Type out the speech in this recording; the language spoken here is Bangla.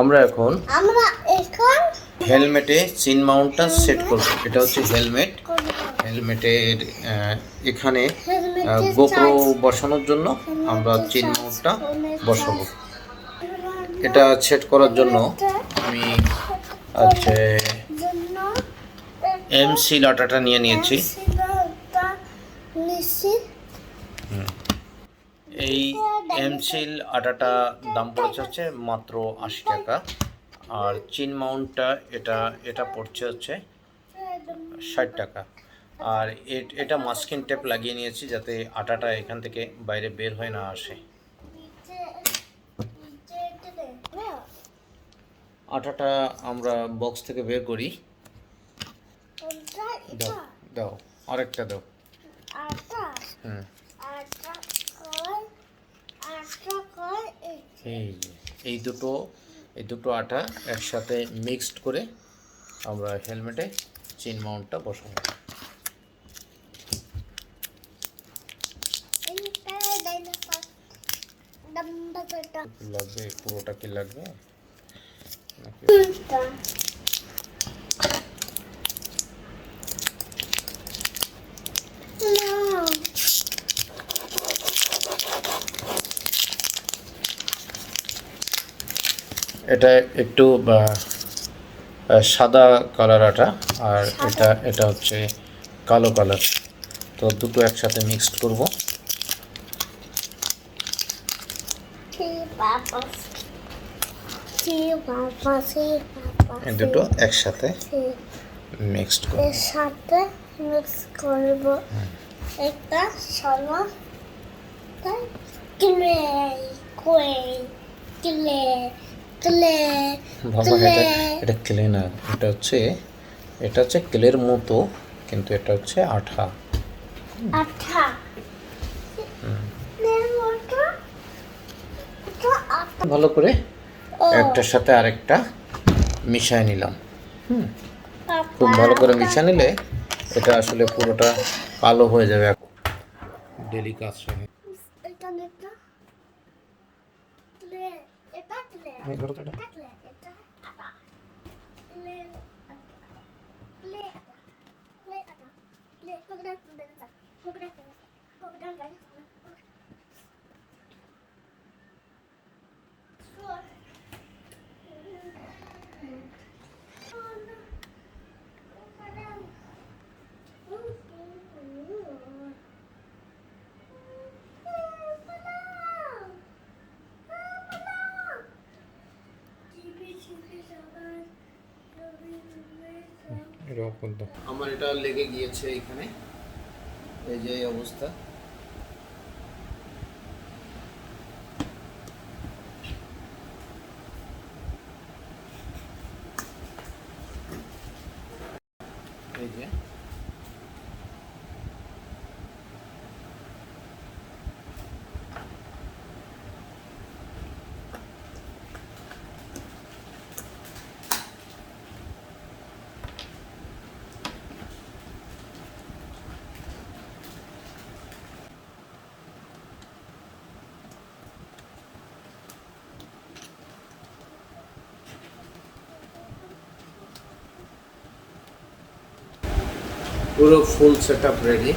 আমরা এখন আমরা এখন হেলমেটে চিন মাউন্টটা সেট করব। এটা হচ্ছে হেলমেট। হেলমেটের এখানে গোপ্রো বসানোর জন্য আমরা চিন মাউন্টটা বসাবো। এটা সেট করার জন্য আমি জন্য এমসি লাটাটা নিয়ে নিয়েছি। এই এমসিল আটাটা দাম পড়েছে হচ্ছে মাত্র আশি টাকা। আর চিন মাউন্টটা এটা এটা পড়ছে হচ্ছে ষাট টাকা। আর এটা মাস্কিন টেপ লাগিয়ে নিয়েছি যাতে আটাটা এখান থেকে বাইরে বের হয়ে না আসে। আটাটা আমরা বক্স থেকে বের করি। দাও দাও আরেকটা দাও। হুম আটা কয় আটা কয় এই দুটো এই দুটো আটা একসাথে মিক্সড করে আমরা হেলমেটে চেন মাউন্টটা বসাবো লাগবে পুরোটা কি লাগবে নাকি এটা না এটা একটু সাদা কালার আটা আর এটা এটা হচ্ছে কালো কালার তো দুটো একসাথে মিক্সড করব। দুটো একসাথে মিক্সড করব। সাথে মিক্স করব। একটা সলো ক্লে ক্লে ক্লে ক্লে এটা এটা ক্লে না এটা হচ্ছে এটা হচ্ছে ক্লের মতো কিন্তু এটা হচ্ছে আঠা। আঠা? ভালো করে একটার সাথে আরেকটা মিশায় নিলাম। পাপা খুব ভালো করে মিশিয়ে নিলে এটা আসলে পুরোটা কালো হয়ে যাবে। ডেলি কাজ সঙ্গে এটা এটা ক্লে এটা ক্লে এটা ক্লে এটা আঠা ক্লে ক্লে ক্লে আঠা ক্লে কোকড়া কোকড়া কোকড়া কোকড়া গাইস আমার এটা লেগে গিয়েছে এখানে। এই যে অবস্থা। এই যে। পুরো ফুল সেট আপ রেডি